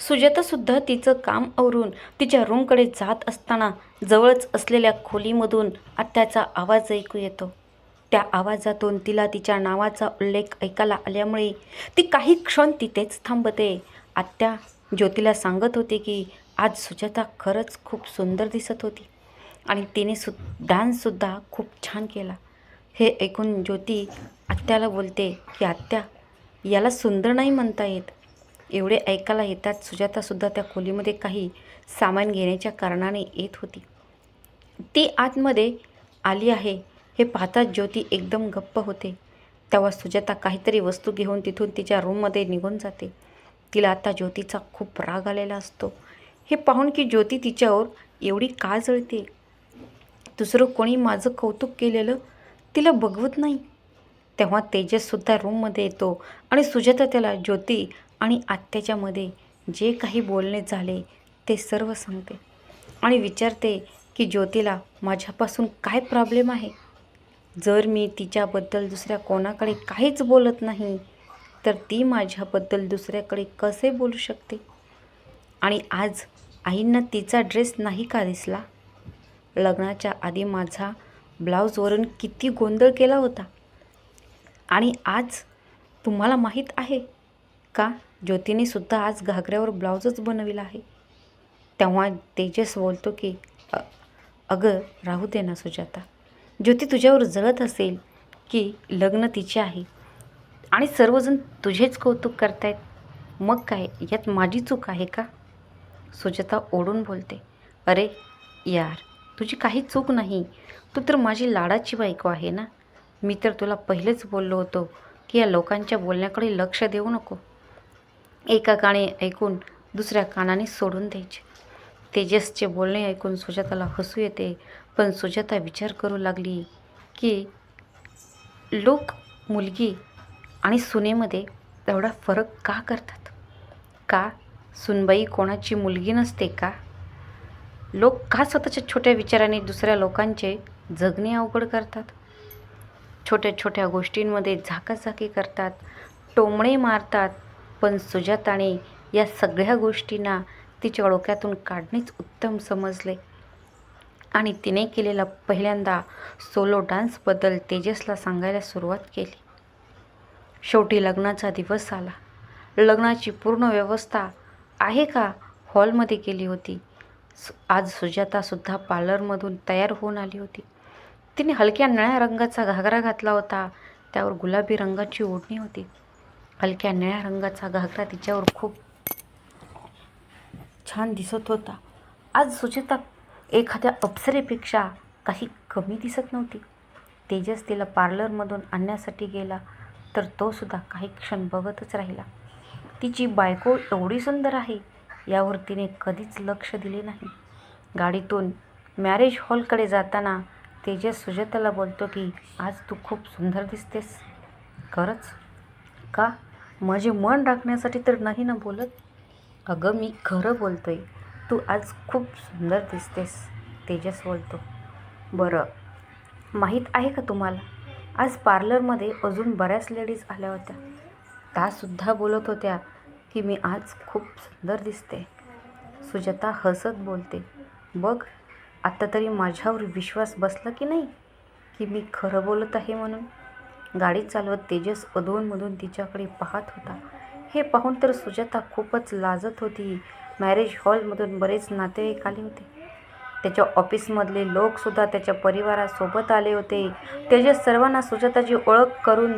सुजातासुद्धा तिचं काम आवरून तिच्या रूमकडे जात असताना जवळच असलेल्या खोलीमधून आत्याचा आवाज ऐकू येतो. त्या आवाजातून तिला तिच्या नावाचा उल्लेख ऐकायला आल्यामुळे ती काही क्षण तिथेच थांबते. आत्या ज्योतीला सांगत होती की आज सुजाता खरंच खूप सुंदर दिसत होती आणि तिने सु डान्ससुद्धा खूप छान केला. हे ऐकून ज्योती आत्याला बोलते की आत्या याला सुंदर नाही म्हणता येत. एवढे ऐकायला येतात. सुजातासुद्धा त्या खोलीमध्ये काही सामान घेण्याच्या कारणाने येत होती. ती आतमध्ये आली आहे हे पाहताच ज्योती एकदम गप्प होते. तेव्हा सुजाता काहीतरी वस्तू घेऊन तिथून तिच्या रूममध्ये निघून जाते. तिला आता ज्योतीचा खूप राग आलेला असतो. हे पाहून की ज्योती तिच्यावर एवढी का जळते? दुसरं कोणी माझं कौतुक केलेलं तिला बघवत नाही. तेव्हा तेजससुद्धा रूममध्ये येतो आणि सुजाता त्याला ज्योती आणि आत्याच्यामध्ये जे काही बोलणे झाले ते सर्व सांगते. आणि विचारते की ज्योतीला माझ्यापासून काय प्रॉब्लेम आहे? जर मी तिच्याबद्दल दुसऱ्या कोणाकडे काहीच बोलत नाही तर ती माझ्याबद्दल दुसऱ्याकडे कसे बोलू शकते? आणि आज आईंना तिचा ड्रेस नाही का दिसला? लग्नाच्या आधी माझा ब्लाऊजवरून किती गोंधळ केला होता? आणि आज तुम्हाला माहीत आहे का ज्योतीनेसुद्धा आज घागऱ्यावर ब्लाऊजच बनविला आहे. तेव्हा तेजस बोलतो की अगं राहू दे ना सुजाता. ज्योती तुझ्यावर जळत असेल की लग्न तिचे आहे. आणि सर्वजण तुझेच कौतुक करतायत. मग काय यात माझी चूक आहे का? सुजाता ओढून बोलते अरे यार तुझी काही चूक नाही. तू तर माझी लाडाची बायको आहे ना. मी तर तुला पहिलेच बोललो होतो की या लोकांच्या बोलण्याकडे लक्ष देऊ नको. एका काणी ऐकून दुसऱ्या कानाने सोडून द्यायचे. तेजसचे बोलणे ऐकून सुजाताला हसू येते पण सुजाता विचार करू लागली की लोक मुलगी आणि सुनेमध्ये एवढा फरक का करतात? का सुनबाई कोणाची मुलगी नसते का? लोक का स्वतःच्या छोट्या विचाराने दुसऱ्या लोकांचे जगणे अवघड करतात? छोट्या छोट्या गोष्टींमध्ये झाकाझाकी करतात टोमणे मारतात पण सुजाताने या सगळ्या गोष्टींना तिच्या डोक्यातून काढणेच उत्तम समजले. आणि तिने केलेला पहिल्यांदा सोलो डान्सबद्दल तेजसला सांगायला सुरुवात केली. शेवटी लग्नाचा दिवस आला. लग्नाची पूर्ण व्यवस्था आहे का? हॉलमध्ये केली होती. सु- आज सुजातासुद्धा पार्लरमधून तयार होऊन आली होती. तिने हलक्या निळ्या रंगाचा घागरा घातला होता. त्यावर गुलाबी रंगाची ओढणी होती. हलक्या निळ्या रंगाचा घागरा तिच्यावर खूप छान दिसत होता. आज सुचिता एखाद्या अप्सरेपेक्षा काही कमी दिसत नव्हती. तेजस तिला पार्लरमधून आणण्यासाठी गेला तर तो सुद्धा काही क्षण बघतच राहिला. तिची बायको एवढी सुंदर आहे यावर तिने कधीच लक्ष दिले नाही. गाडीतून मॅरेज हॉलकडे जाताना तेजस सुजाताला बोलतो की आज तू खूप सुंदर दिसतेस. खरंच? का? माझे मन राखण्यासाठी तर नाही ना बोलत? अगं मी खरं बोलतोय. तू आज खूप सुंदर दिसतेस तेजस बोलतो. बरं. माहीत आहे का तुम्हाला? आज पार्लरमध्ये अजून बऱ्याच लेडीज आल्या होत्या. त्यासुद्धा बोलत होत्या की मी आज खूप सुंदर दिसते. सुजाता हसत बोलते. बघ आत्ता तरी माझ्यावर विश्वास बसला की नाही? की मी खरं बोलत आहे म्हणून? गाडी चालवत तेजस अधूनमधून तिच्याकडे पाहत होता. हे पाहून तर सुजाता खूपच लाजत होती. मॅरेज हॉलमधून बरेच नातेवाईक आले होते. त्याच्या ऑफिसमधले लोकसुद्धा त्याच्या परिवारासोबत आले होते. तेजस सर्वांना सुजाताची ओळख करून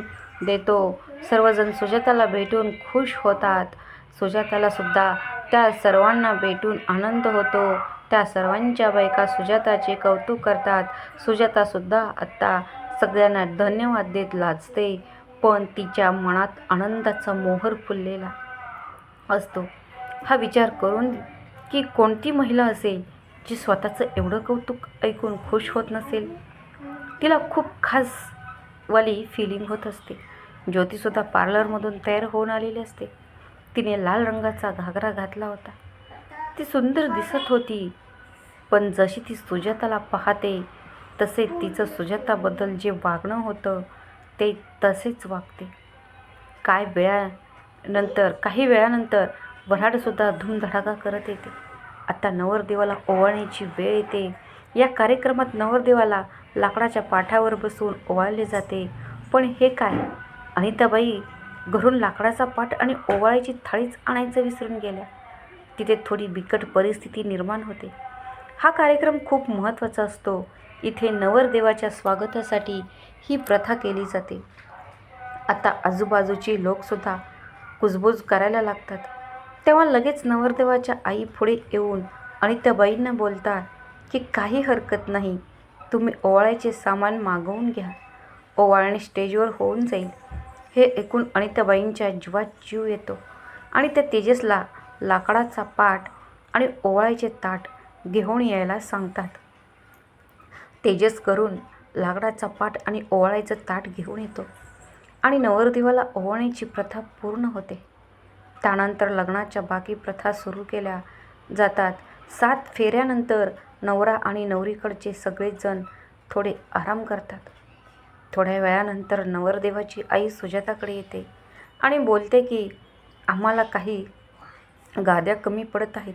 देतो. सर्वजण सुजाताला भेटून खुश होतात. सुजाताला सुद्धा त्या सर्वांना भेटून आनंद होतो. त्या सर्वांच्या बायका सुजाताचे कौतुक करतात. सुजातासुद्धा आत्ता सगळ्यांना धन्यवाद देत लाजते पण तिच्या मनात आनंदाचा मोहर फुललेला असतो. हा विचार करून की कोणती महिला असेल जी स्वतःचं एवढं कौतुक ऐकून खुश होत नसेल? तिला खूप खासवाली फिलिंग होत असते. ज्योतीसुद्धा पार्लरमधून तयार होऊन आलेली असते. तिने लाल रंगाचा घागरा घातला होता. ती सुंदर दिसत होती पण जशी ती सुजाताला पाहते तसे तिचं सुजाताबद्दल जे वागणं होतं ते तसेच वागते. काय वेळानंतर काही वेळानंतर वऱ्हाडसुद्धा धूमधडाका करत येते. आता नवरदेवाला ओवाळण्याची वेळ येते. या कार्यक्रमात नवरदेवाला लाकडाच्या पाठावर बसून ओवाळले जाते. पण हे काय? अनिताबाई घरून लाकडाचा पाठ आणि ओवाळायची थाळीच आणायचं विसरून गेल्या. तिथे थोडी बिकट परिस्थिती निर्माण होते. हा कार्यक्रम खूप महत्त्वाचा असतो. इथे नवरदेवाच्या स्वागतासाठी ही प्रथा केली जाते. आता आजूबाजूची लोकसुद्धा कुजबूज करायला लागतात. तेव्हा लगेच नवरदेवाच्या आई पुढे येऊन अनिताबाईंना बोलतात की काही हरकत नाही तुम्ही ओवाळ्याचे सामान मागवून घ्या. ओवाळणे स्टेजवर होऊन जाईल. हे ऐकून अनिताबाईंच्या जीवात जीव येतो आणि त्या तेजसला लाकडाचा पाट आणि ओवाळ्याचे ताट घेऊन यायला सांगतात. तेजस करून लाकडाचा पाट आणि ओवाळायचं ताट घेऊन येतो आणि नवरदेवाला ओवाळण्याची प्रथा पूर्ण होते. त्यानंतर लग्नाच्या बाकी प्रथा सुरू केल्या जातात. सात फेऱ्यानंतर नवरा आणि नवरीकडचे सगळेजण थोडे आराम करतात. थोड्या वेळानंतर नवरदेवाची आई सुजाताकडे येते आणि बोलते की आम्हाला काही गाद्या कमी पडत आहेत.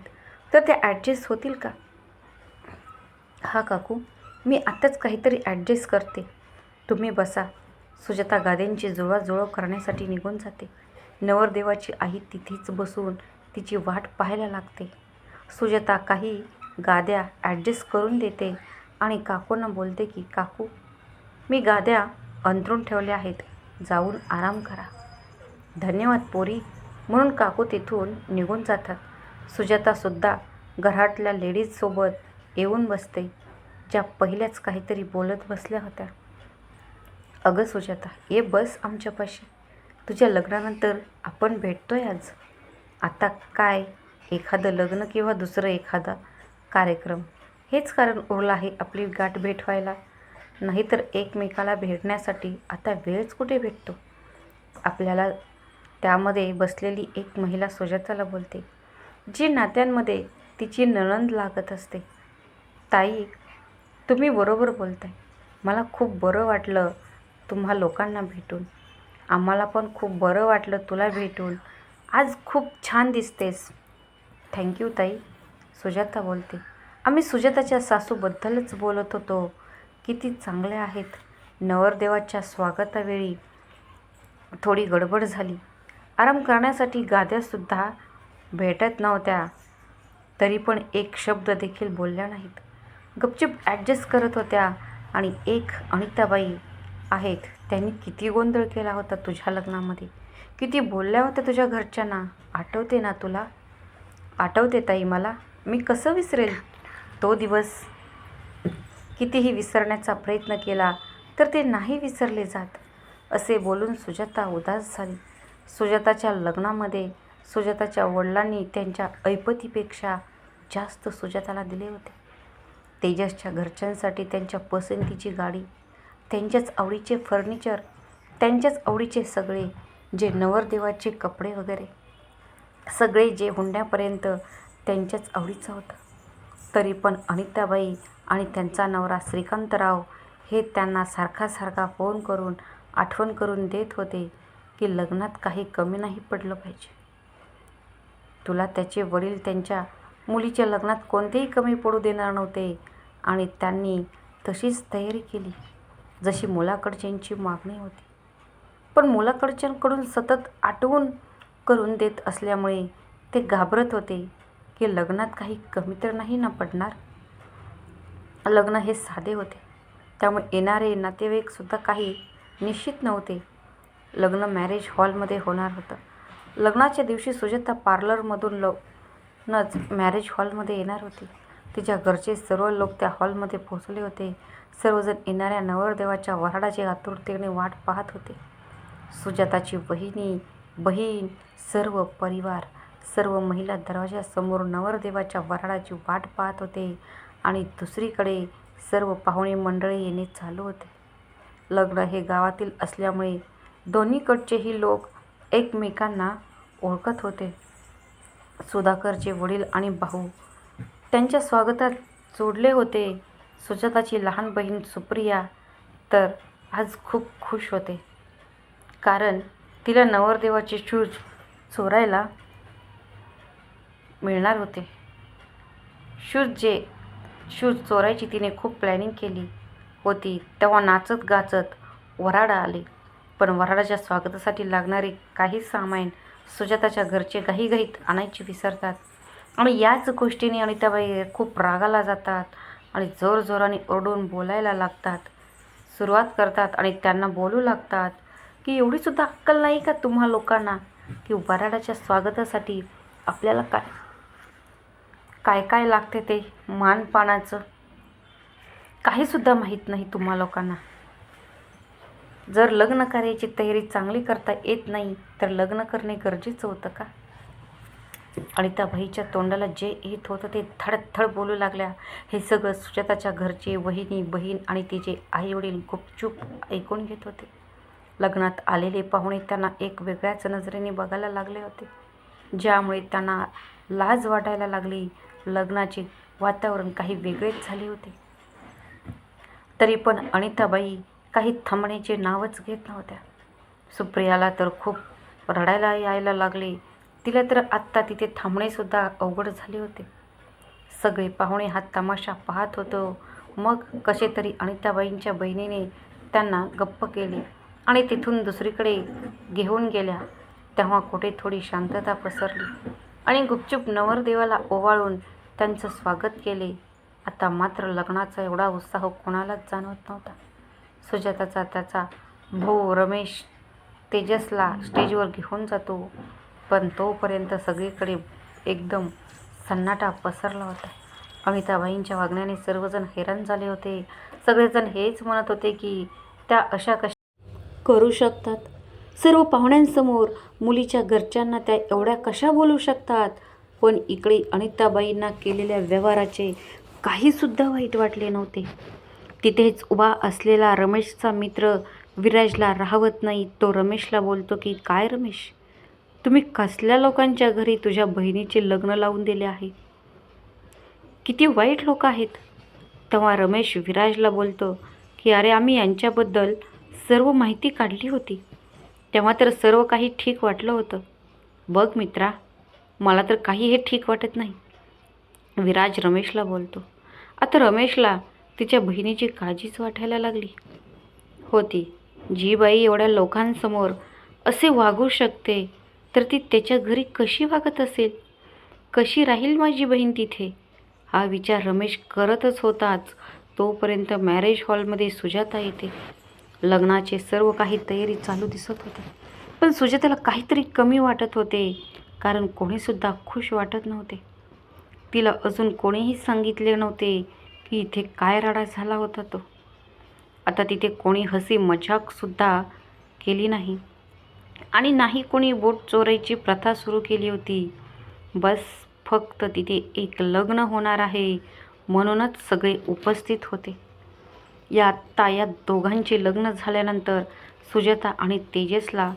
तर त्या ॲडजस्ट होतील का? हा काकू मी आत्ताच काहीतरी ॲडजस्ट करते. तुम्ही बसा. सुजाता गादेंची जुळवाजुळव करण्यासाठी निघून जाते. नवरदेवाची आई तिथेच बसून तिची वाट पाहायला लागते. सुजाता काही गाद्या ॲडजस्ट करून देते आणि काकूंना बोलते की काकू मी गाद्या अंतरून ठेवल्या आहेत. जाऊन आराम करा. धन्यवाद पोरी. म्हणून काकू तिथून निघून जातात. सुजातासुद्धा घरातल्या लेडीजसोबत येऊन बसते ज्या पहिल्याच काहीतरी बोलत बसल्या होत्या. अगं सुजाता ये बस आमच्यापाशी. तुझ्या लग्नानंतर आपण भेटतोय आज. आता काय? एखादं लग्न किंवा दुसरं एखादा कार्यक्रम. हेच कारण उरलं आहे आपली गाठ भेट व्हायला नाहीतर एकमेकाला भेटण्यासाठी आता वेळच कुठे भेटतो? आपल्याला त्यामध्ये बसलेली एक महिला सुजाताला बोलते जी नात्यांमध्ये तिची नणंद लागत असते. ताई तुम्ही बरोबर बोलताय. मला खूप बरं वाटलं तुम्हा लोकांना भेटून. आम्हाला पण खूप बरं वाटलं तुला भेटून. आज खूप छान दिसतेस. थँक्यू ताई. सुजाता बोलते. आम्ही सुजाताच्या सासूबद्दलच बोलत होतो किती चांगल्या आहेत. नवरदेवाच्या स्वागतावेळी थोडी गडबड झाली. आराम करण्यासाठी गाद्यासुद्धा भेटत नव्हत्या. तरी पण एक शब्द देखील बोलल्या नाहीत. गपचूप ॲडजस्ट करत होत्या आणि एक अनिताबाई आहेत. त्यांनी किती गोंधळ केला होता तुझ्या लग्नामध्ये? किती बोलल्या होत्या तुझ्या घरच्यांना? आठवते ना तुला? आठवते ताई मला. मी कसं विसरेल? तो दिवस कितीही विसरण्याचा प्रयत्न केला तर ते नाही विसरले जात असे बोलून सुजाता उदास झाली. सुजाताच्या लग्नामध्ये सुजाताच्या वडिलांनी त्यांच्या ऐपतीपेक्षा जास्त सुजाताला दिले होते. तेजसच्या घरच्यांसाठी त्यांच्या पसंतीची गाडी त्यांच्याच आवडीचे फर्निचर त्यांच्याच आवडीचे सगळे जे नवरदेवाचे कपडे वगैरे सगळे जे हुंड्यापर्यंत त्यांच्याच आवडीचं होतं. तरी पण अनिताबाई आणि त्यांचा नवरा श्रीकांतराव हे त्यांना सारखा सारखा फोन करून आठवण करून देत होते की लग्नात काही कमी नाही पडलं पाहिजे. तुला त्याचे वडील त्यांच्या मुलीच्या लग्नात कोणतेही कमी पडू देणार नव्हते आणि त्यांनी तशीच तयारी केली जशी मुलाकडच्यांची मागणी होती. पण मुलाकडच्यांकडून सतत आठवून करून देत असल्यामुळे ते घाबरत होते की लग्नात काही कमी तर नाही ना पडणार? लग्न हे साधे होते. त्यामुळे येणारे नातेवाईकसुद्धा काही निश्चित नव्हते. लग्न मॅरेज हॉलमध्ये होणार होतं. लग्नाच्या दिवशी सुजाता पार्लरमधून लवनच मॅरेज हॉलमध्ये येणार होती. तिच्या घरचे सर्व लोक त्या हॉलमध्ये पोहोचले होते. सर्वजण येणाऱ्या नवरदेवाच्या वऱ्हाडाची आतुरतेने वाट पाहत होते. सुजाताची बहिणी बहीण सर्व परिवार सर्व महिला दरवाजासमोर नवरदेवाच्या वऱ्हाडाची वाट पाहत होते आणि दुसरीकडे सर्व पाहुणे मंडळी येणे चालू होते. लग्न हे गावातील असल्यामुळे दोन्हीकडचेही लोक एकमेकांना ओळखत होते. सुधाकरचे वडील आणि भाऊ त्यांच्या स्वागतात जोडले होते. सुजाताची लहान बहीण सुप्रिया तर आज खूप खुश होते. कारण तिला नवरदेवाचे शूज चोरायला मिळणार होते. शूज जे शूज चोरायची तिने खूप प्लॅनिंग केली होती. तेव्हा नाचत गाचत वराडा आले. पण वराडाच्या स्वागतासाठी लागणारे काही सामान सुजाताच्या घरचे घाईघाईत आणायची विसरतात. आणि याच गोष्टीने अनिताबाई खूप रागाला जातात आणि जोरजोराने ओरडून बोलायला लागतात. सुरुवात करतात आणि त्यांना बोलू लागतात की एवढीसुद्धा अक्कल नाही का तुम्हा लोकांना की वराडाच्या स्वागतासाठी आपल्याला काय काय काय लागते ते मानपानाचं? काहीसुद्धा माहीत नाही तुम्हा लोकांना. जर लग्न करायची तयारी चांगली करता येत नाही तर लग्न करणे गरजेचं होतं का? अनिताबाईच्या तोंडाला जे येत होतं ते थडथड बोलू लागल्या. हे सगळं सुजाताच्या घरचे वहिनी बहीण आणि तिचे आईवडील गुपचूप ऐकून घेत होते. लग्नात आलेले पाहुणे त्यांना एक वेगळ्याच नजरेने बघायला लागले होते. ज्यामुळे त्यांना लाज वाटायला लागली. लग्नाचे वातावरण काही वेगळेच झाले होते. तरी पण अनिताबाई काही थांबण्याचे नावच घेत नव्हत्या. सुप्रियाला तर खूप रडायला यायला लागले. तिला तर आत्ता तिथे थांबणेसुद्धा अवघड झाले होते. सगळे पाहुणे हा तमाशा पाहत होतो. मग कसे तरी अनिताबाईंच्या बहिणीने त्यांना गप्प केले आणि तिथून दुसरीकडे घेऊन गेल्या. तेव्हा कुठे थोडी शांतता पसरली आणि गुपचूप नवरदेवाला ओवाळून त्यांचं स्वागत केले. आता मात्र लग्नाचा एवढा उत्साह कोणालाच जाणवत नव्हता. सुजाताचा त्याचा भाऊ रमेश तेजसला स्टेजवर घेऊन जातो. पण तोपर्यंत सगळीकडे एकदम सन्नाटा पसरला होता. अमिताबाईंच्या वागण्याने सर्वजण हैराण झाले होते. सगळेजण हेच म्हणत होते की त्या अशा कशा करू शकतात? सर्व पाहुण्यांसमोर मुलीच्या घरच्यांना त्या एवढ्या कशा बोलू शकतात? पण इकडे अनिताबाईंना केलेल्या व्यवहाराचे काहीसुद्धा वाईट वाटले नव्हते. तिथेच उभा असलेला रमेशचा मित्र विराजला राहवत नाही. तो रमेशला बोलतो की काय रमेश? तुम्ही कसल्या लोकांच्या घरी तुझ्या बहिणीचे लग्न लावून दिले आहे? किती वाईट लोक आहेत. तेव्हा रमेश विराजला बोलतो की अरे आम्ही यांच्याबद्दल सर्व माहिती काढली होती. तेव्हा तर सर्व काही ठीक वाटलं होतं. बघ मित्रा मला तर काही हे ठीक वाटत नाही. विराज रमेशला बोलतो. आता रमेशला तिच्या बहिणीची काळजीच वाटायला लागली. होती. जी बाई एवढ्या लोकांसमोर असे वागू शकते तर ती त्याच्या घरी कशी वागत असेल? कशी राहील माझी बहीण तिथे? हा विचार रमेश करतच होताच. तोपर्यंत मॅरेज हॉलमध्ये सुजाता येते. लग्नाचे सर्व काही तयारी चालू दिसत होते. पण सुजाताला काहीतरी कमी वाटत होते कारण कोणीसुद्धा खुश वाटत नव्हते. तिला अजून कोणीही सांगितले नव्हते की इथे काय राडा झाला होता तो? आता तिथे कोणी हसी मजाकसुद्धा केली नाही. आणि नाही कोणी बोट चोरायची प्रथा सुरू केली होती. बस फक्त तिथे एक लग्न होणार आहे म्हणूनच सगळे उपस्थित होते. या आत्ता या दोघांचे लग्न झाल्यानंतर सुजाता आणि तेजसला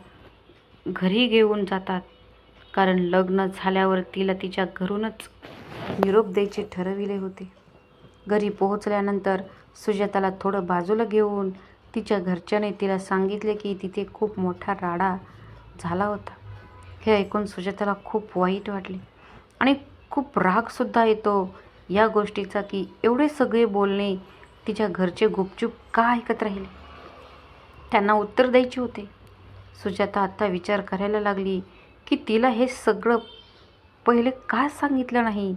घरी घेऊन जातात. कारण लग्न झाल्यावर तिला तिच्या घरूनच निरोप द्यायचे ठरविले होते. घरी पोहोचल्यानंतर सुजाताला थोडं बाजूला घेऊन तिच्या घरच्याने तिला सांगितले की तिथे खूप मोठा राडा झाला होता. हे ऐकून सुजाताला खूप वाईट वाटले आणि खूप रागसुद्धा येतो या गोष्टीचा की एवढे सगळे बोलणे तिच्या घरचे गुपचूप का ऐकत राहिले? त्यांना उत्तर द्यायचे होते. सुजाता आत्ता विचार करायला लागली की तिला हे सगळं पहिले का सांगितलं नाही?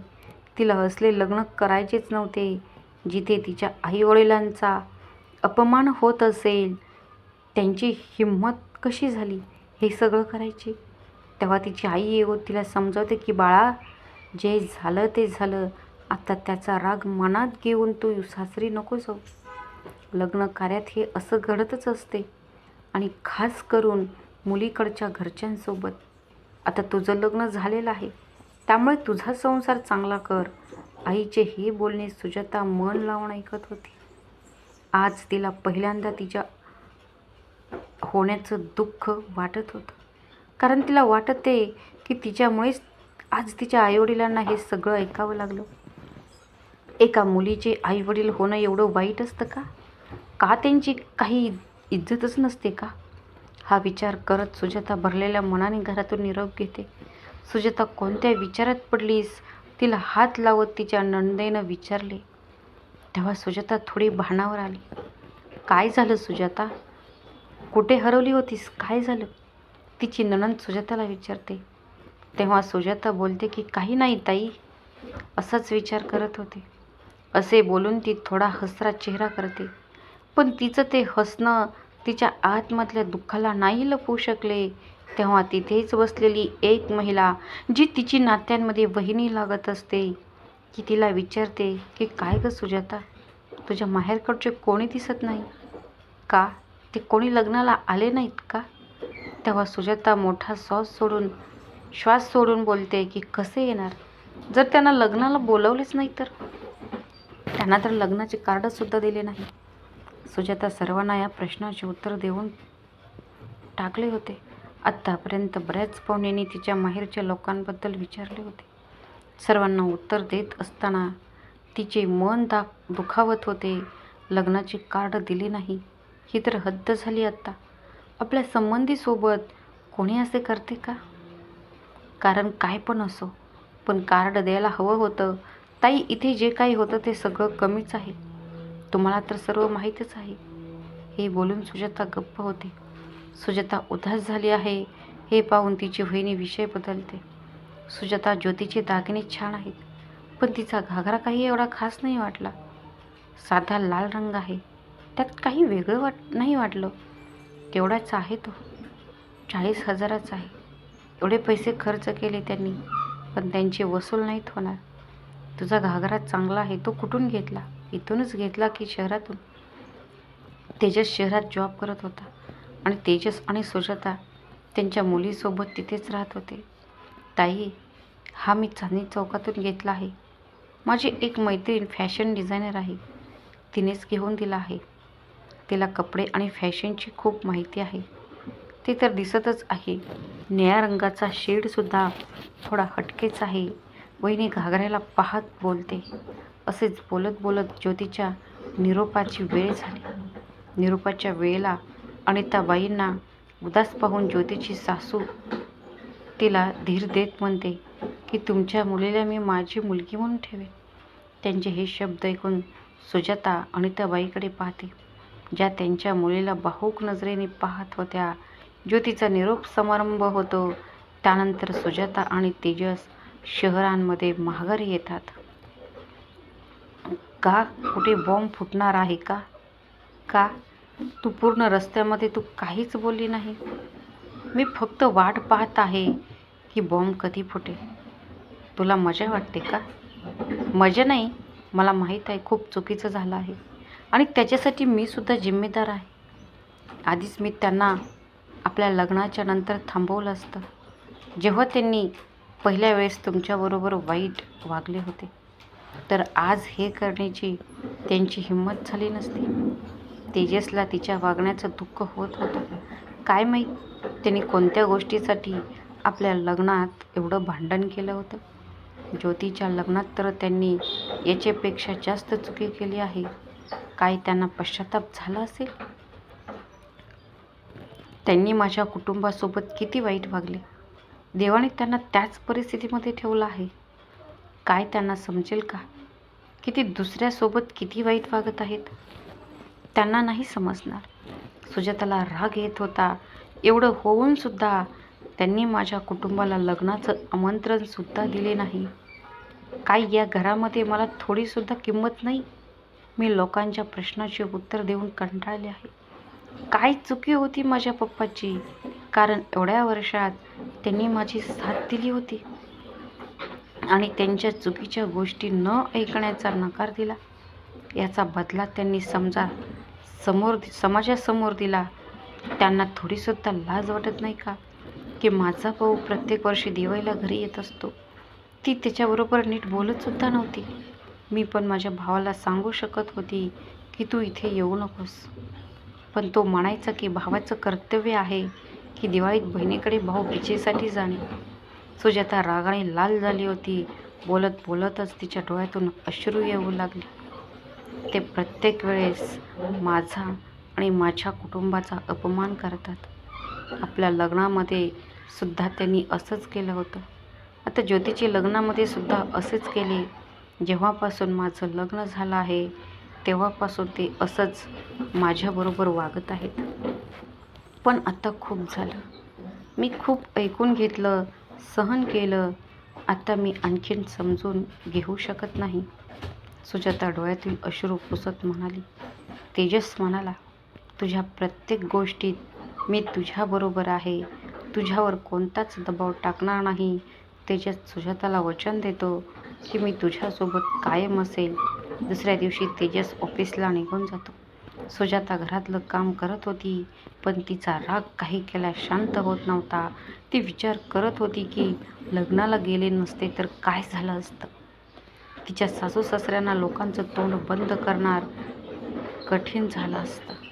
तिला असले लग्न करायचेच नव्हते. जिथे तिच्या आईवडिलांचा अपमान होत असेल त्यांची हिंमत कशी झाली हे सगळं करायचे? तेव्हा तिची आई येऊन तिला समजवते की बाळा जे झालं ते झालं. आता त्याचा राग मनात घेऊन तू सासरी नको जाऊ हो. लग्न कार्यात हे असं घडतच असते. आणि खास करून मुलीकडच्या घरच्यांसोबत. आता तुझं लग्न झालेलं आहे. त्यामुळे तुझा संसार चांगला कर. आईचे हे बोलणे सुजाता मन लावून ऐकत होती. आज तिला पहिल्यांदा तिच्या होण्याचं दुःख वाटत होतं. कारण तिला वाटत आहे की तिच्यामुळेच आज तिच्या आईवडिलांना हे सगळं ऐकावं लागलं. एका मुलीचे आईवडील होणं एवढं वाईट असतं का? का त्यांची काही इज्जतच नसते का? हा विचार करत सुजाता भरलेल्या मनाने घरातून निरोप घेते. सुजाता कोणत्या विचारात पडलीस? तिला हात लावत तिच्या नंदेनं विचारले. तेव्हा सुजाता थोडी भानावर आली. काय झालं सुजाता? कुठे हरवली होतीस? काय झालं? तिची नणंद सुजाताला विचारते. तेव्हा सुजाता बोलते की काही नाही ताई असाच विचार करत होते. असे बोलून ती थोडा हसरा चेहरा करते. पण तिचं ते हसणं तिच्या आतमधल्या दुःखाला नाही लपवू शकले. तेव्हा तिथेच बसलेली एक महिला जी तिची नात्यांमध्ये वहिनी लागत असते की तिला विचारते की काय गं सुजाता तुझ्या माहेरकडचे कोणी दिसत नाही? का? ते कोणी लग्नाला आले नाहीत का? तेव्हा सुजाता मोठा श्वास सोडून श्वास सोडून बोलते की कसे येणार? जर त्यांना लग्नाला बोलवलेच नाही तर? त्यांना तर लग्नाचे कार्डसुद्धा दिले नाही. सुजाता सर्वांना या प्रश्नाचे उत्तर देऊन टाकले होते. आत्तापर्यंत बऱ्याच पाहुण्यांनी तिच्या माहेरच्या लोकांबद्दल विचारले होते. सर्वांना उत्तर देत असताना तिचे मन दा दुखावत होते. लग्नाचे कार्ड दिले नाही. ही तर हद्द झाली आत्ता. आपल्या संबंधीसोबत कोणी असे करते का? कारण काय पण असो पण कार्ड द्यायला हवं होतं. ताई इथे जे काही होतं ते सगळं कमीच आहे. तुम्हाला तर सर्व माहीतच आहे. हे बोलून सुजाता गप्प होते. सुजाता उदास झाली आहे. हे पाहून तिची वहिनी विषय बदलते. सुजाता ज्योतीचे दागिने छान आहेत पण तिचा घागरा काही एवढा खास नाही वाटला. साधा लाल रंग आहे त्यात काही वेगळं वाट नाही वाटलं. तेवढाच आहे तो. चाळीस हजाराच आहे. एवढे पैसे खर्च केले त्यांनी पण त्यांचे वसूल नाहीत होणार. तुझा घागरा चांगला आहे तो कुठून घेतला? इथूनच घेतला की शहरातून? तेजस शहरात जॉब करत होता. आणि तेजस आणि सुजाता त्यांच्या मुलीसोबत तिथेच राहत होते. ताई हा मी चांदणी चौकातून घेतला आहे. माझी एक मैत्रीण फॅशन डिझायनर आहे. तिनेच घेऊन दिला आहे. तिला कपडे आणि फॅशनची खूप माहिती आहे. ते तर दिसतच आहे. निळ्या रंगाचा शेडसुद्धा थोडा हटकेच आहे. वहिनी घागऱ्याला पाहत बोलते. असेच बोलत बोलत ज्योतीच्या निरोपाची वेळ झाली. निरोपाच्या वेळेला अनिताबाईंना उदास पाहून ज्योतीची सासू तिला धीर देत म्हणते की तुमच्या मुलीला मी माझी मुलगी म्हणून ठेवेन. त्यांचे हे शब्द ऐकून सुजाता अनिताबाईकडे पाहते ज्या त्यांच्या मुलीला बाहूक नजरेने पाहत होत्या. ज्योतीचा निरोप समारंभ होतो. त्यानंतर सुजाता आणि तेजस शहरांमध्ये माघारी येतात. का? कुठे बॉम्ब फुटणार आहे का? का? तू पूर्ण रस्त्यामध्ये तू काहीच बोलली नाही. मी फक्त वाट पाहत आहे की बॉम्ब कधी फुटेल तुला मजा वाटते का? मजा नाही मला माहीत आहे खूप चुकीचं झालं आहे. आणि त्याच्यासाठी मी सुद्धा जिम्मेदार आहे. आधीच मी त्यांना आपल्या लग्नाच्या नंतर थांबवलं असतं. जेव्हा त्यांनी पहिल्या वेळेस तुमच्याबरोबर वाईट वागले होते तर आज हे करण्याची त्यांची हिंमत झाली नसती. तेजसला तिच्या वागण्याचं दुःख होत होतं. काय माहीत त्यांनी कोणत्या गोष्टीसाठी आपल्या लग्नात एवढं भांडण केलं होतं? ज्योतीच्या लग्नात तर त्यांनी याच्यापेक्षा जास्त चुकी केली आहे. काय त्यांना पश्चाताप झाला असेल? त्यांनी माझ्या कुटुंबासोबत किती वाईट वागले. देवाने त्यांना त्याच परिस्थितीमध्ये ठेवलं आहे. काय त्यांना समजेल का? किती दुसऱ्यासोबत किती वाईट वागत आहेत? त्यांना नाही समजणार. सुजाताला राग येत होता. एवढं होऊनसुद्धा त्यांनी माझ्या कुटुंबाला लग्नाचं आमंत्रणसुद्धा दिले नाही. काय या घरामध्ये मला थोडीसुद्धा किंमत नाही. मी लोकांच्या प्रश्नाचे उत्तर देऊन कंटाळले आहे. काय चुकी होती माझ्या पप्पाची? कारण एवढ्या वर्षात त्यांनी माझी साथ दिली होती. आणि त्यांच्या चुकीच्या गोष्टी न ऐकण्याचा नकार दिला. याचा बदला त्यांनी समजा समोर समाजासमोर दिला त्यांना थोडीसुद्धा लाज वाटत नाही का? की माझा भाऊ प्रत्येक वर्षी दिवाळीला घरी येत असतो. ती त्याच्याबरोबर नीट बोलतसुद्धा नव्हती. मी पण माझ्या भावाला सांगू शकत होती की तू इथे येऊ नकोस. पण तो म्हणायचा की भावाचं कर्तव्य आहे की दिवाळीत बहिणीकडे भाऊ बिचेसाठी जाणे. सुजाता रागाने लाल झाली होती. बोलत बोलतच तिच्या डोळ्यातून अश्रू येऊ लागले. ते प्रत्येक वेळेस माझा आणि माझ्या कुटुंबाचा अपमान करतात. आपल्या लग्नामध्ये सुद्धा त्यांनी असंच केलं होतं. आता ज्योतीचे लग्नामध्ये सुद्धा असेच केले. जेव्हापासून माझं लग्न झालं आहे तेव्हापासून ते असंच माझ्याबरोबर वागत आहेत. पण आता खूप झालं. मी खूप ऐकून घेतलं सहन केलं. आता मी आणखीन समजून घेऊ शकत नाही. सुजाता डोळ्यातील अश्रू पुसत म्हणाली तेजस म्हणाला तुझ्या प्रत्येक गोष्टीत मी तुझ्याबरोबर आहे. तुझ्यावर कोणताच दबाव टाकणार नाही तेजस सुजाताला वचन देतो की मी तुझ्यासोबत कायम असेल. दुसऱ्या दिवशी तेजस ऑफिसला निघून जातो. सुजाता घरातलं काम करत होती पण तिचा राग काही केल्या शांत होत नव्हता. ती विचार करत होती की लग्नाला गेले नसते तर काय झालं असतं? तिच्या सासू सासऱ्यांना लोकांचं तोंड बंद करणार कठीण झालं असतं.